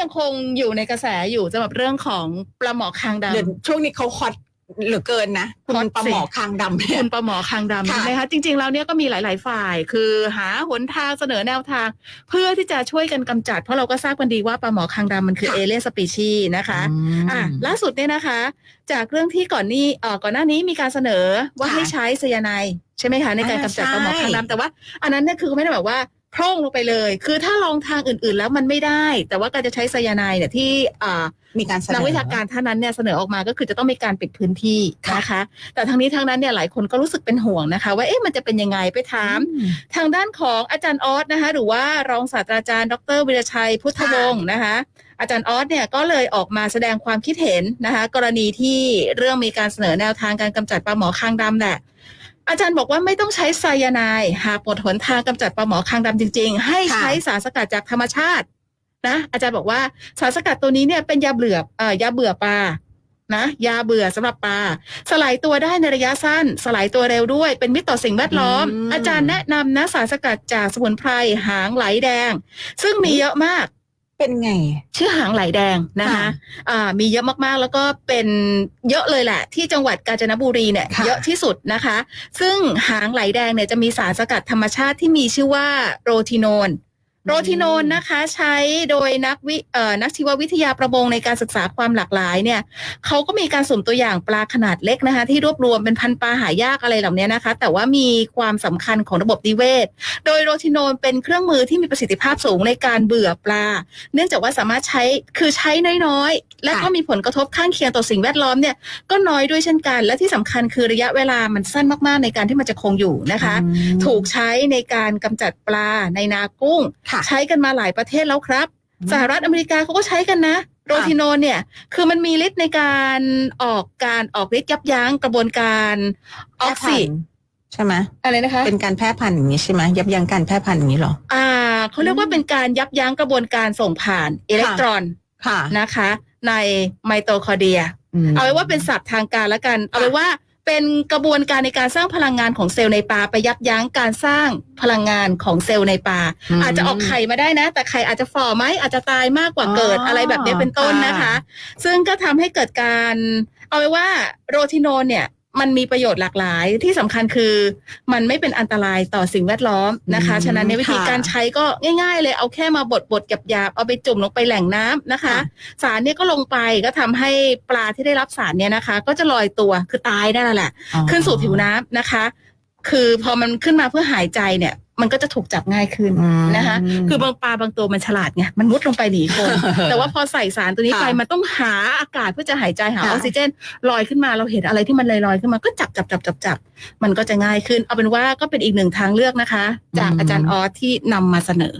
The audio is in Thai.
ยังคงอยู่ในกระแสอยู่สำหรับเรื่องของปลาหมอคางดำ เดี๋ยวช่วงนี้เขาฮอตเหลือเกินนะ คุณฮอตปลาสิหมอคางดำเนี่ย คุณปลาหมอคางดำค่ะ นะคะจริง ๆ แล้วเนี่ยก็มีหลาย ๆ ฝ่าย คือหาหนทางเสนอแนวทาง เพื่อที่จะช่วยกันกำจัด เพราะเราก็ทราบกันดีว่าปลาหมอคางดำมันคือเอเลียนสปีชีนะคะ อะล่าสุดเนี่ยนะคะ จากเรื่องที่ก่อนนี้เอ่อก่อนหน้านี้มีการเสนอว่าค่ะให้ใช้ไซยาไนด์ใช่ไหมคะในการอ่ากำจัดใช่ ปลาหมอคางดำแต่ว่า อันนั้นเนี่ยคือไม่ได้แบบว่า พร่งลงไปเลย คือถ้าลองทางอื่นๆแล้วมันไม่ได้ แต่ว่าการจะใช้ไซยาไนด์เนี่ยที่อ่า มีการเสนอ นักวิชาการท่านนั้นเนี่ยเสนอออกมาก็คือจะต้องมีการปิดพื้นที่นะคะ แต่ทั้งนี้ทั้งนั้นเนี่ยหลายคนก็รู้สึกเป็นห่วงนะคะ ว่าเอ๊ะมันจะเป็นยังไงไปถาม อืม ทางด้านของอาจารย์ออสนะคะ หรือว่ารองศาสตราจารย์ ดรวิรชัยพุทธวงศ์นะคะ อาจารย์ออสเนี่ยก็เลยออกมาแสดงความคิดเห็นนะคะ กรณีที่เรื่องมีการเสนอแนวทางการกำจัดปลาหมอคางดำแหละ อาจารย์บอกว่าไม่ต้องใช้ไซยาไนด์หากหมดหนทางกำจัดปลาหมอคางดำจริง ๆ ให้ใช้สารสกัดจากธรรมชาตินะอาจารย์บอกว่าสารสกัดตัวนี้เนี่ยเป็นยาเบื่อเอ่อยาเบื่อปลานะยาเบื่อสำหรับปลาสลายตัวได้ในระยะสั้น สลายตัวเร็วด้วย เป็นมิตรต่อสิ่งแวดล้อมอืมอาจารย์แนะนำนะสารสกัดจากสมุนไพรหางไหลแดง ซึ่งมีเยอะมาก เป็นไง ชื่อหางไหลแดงนะคะค่ะอ่ามีเยอะมากๆ แล้วก็เป็นเยอะเลยแหละ ที่จังหวัดกาญจนบุรีเนี่ยค่ะเยอะที่สุดนะคะ ซึ่งหางไหลแดงเนี่ยจะมีสารสกัดธรรมชาติที่มีชื่อว่าโรทิโนน โรทิโนนนะคะใช้โดยนักวิเอ่อนักชีววิทยาประมงในการศึกษาความหลากหลายเนี่ยเขาก็มีการสุ่มตัวอย่างปลาขนาดเล็กนะคะ ที่รวบรวมเป็นพันปลาหายากอะไรเหล่านี้นะคะ แต่ว่ามีความสำคัญของระบบนิเวศ โดยโรทิโนนเป็นเครื่องมือที่มีประสิทธิภาพสูงในการเบื่อปลา เนื่องจากว่าสามารถใช้คือใช้น้อยๆ และก็ค่ะมีผลกระทบข้างเคียงต่อสิ่งแวดล้อมเนี่ยก็น้อยด้วยเช่นกัน และที่สำคัญคือระยะเวลามันสั้นมากๆ ในการที่มันจะคงอยู่นะคะอืมถูกใช้ในการกำจัดปลาในนากุ้งค่ะใช้กันมาหลายประเทศแล้วครับ สหรัฐอเมริกาเขาก็ใช้กันนะโรทิโนนเนี่ยคือมันมีฤทธิ์ในการออกการออกฤทธิ์ยับยั้งกระบวนการออกซิใช่ไหมอะไรนะคะ เป็นการแพร่พันธุ์อย่างนี้ใช่ไหมยับยั้งการแพร่พันธุ์อย่างนี้เหรอ อ่าเขาเรียกว่าเป็นการยับยั้งกระบวนการส่งผ่านอิเล็กตรอนค่ะนะคะ ในไมโตคอนเดรียมเอาไว้ว่าเป็นศัพท์ทางการแล้วกัน เอาไว้ว่า เป็นกระบวนการในการสร้างพลังงานของเซลล์ในปลาไปยับยั้งการสร้างพลังงานของเซลล์ในปลามอาจจะออกไข่มาได้นะ แต่ไข่อาจจะฝ่อไหมอาจจะตายมากกว่าเกิดอ๋อออะไรแบบนี้เป็นต้นนะคะค่ะซึ่งก็ทำให้เกิดการ เอาไว้ว่าโรทิโนนเนี่ย มันมีประโยชน์หลากหลายที่สำคัญคือ มันไม่เป็นอันตรายต่อสิ่งแวดล้อมนะคะอืมฉะนั้นในยวิธีค่ะการใช้ก็ง่าย ๆ เลยเอาแค่มาบดบดหยาบๆเอาไปจุ่มลงไปแหล่งน้ำนะคะค่ะสารเนี่ยก็ลงไปก็ทำให้ปลาที่ได้รับสารเนี่ยนะคะ ก็จะลอยตัวคือตายได้แล้วแหละอ๋อขึ้นสู่ผิวน้ำนะคะ คือพอมันขึ้นมาเพื่อหายใจเนี่ย มันก็จะถูกจับง่ายขึ้นอืมนะคะ คือบางปลาบางตัวมันฉลาดไงมันมุดลงไปหนีคน แต่ว่าพอใส่สารตัวนี้ไปค่ะมันต้องหาอากาศเพื่อจะหายใจหาอค่ะอกซิเจนลอยขึ้นมาเราเห็นอะไรที่มันลอยๆขึ้นมาก็จับจับจับจับจับมันก็จะง่ายขึ้น เอาเป็นว่าก็เป็นอีกหนึ่งทางเลือกนะคะ จากอาจารย์ออสที่นำมาเสนอ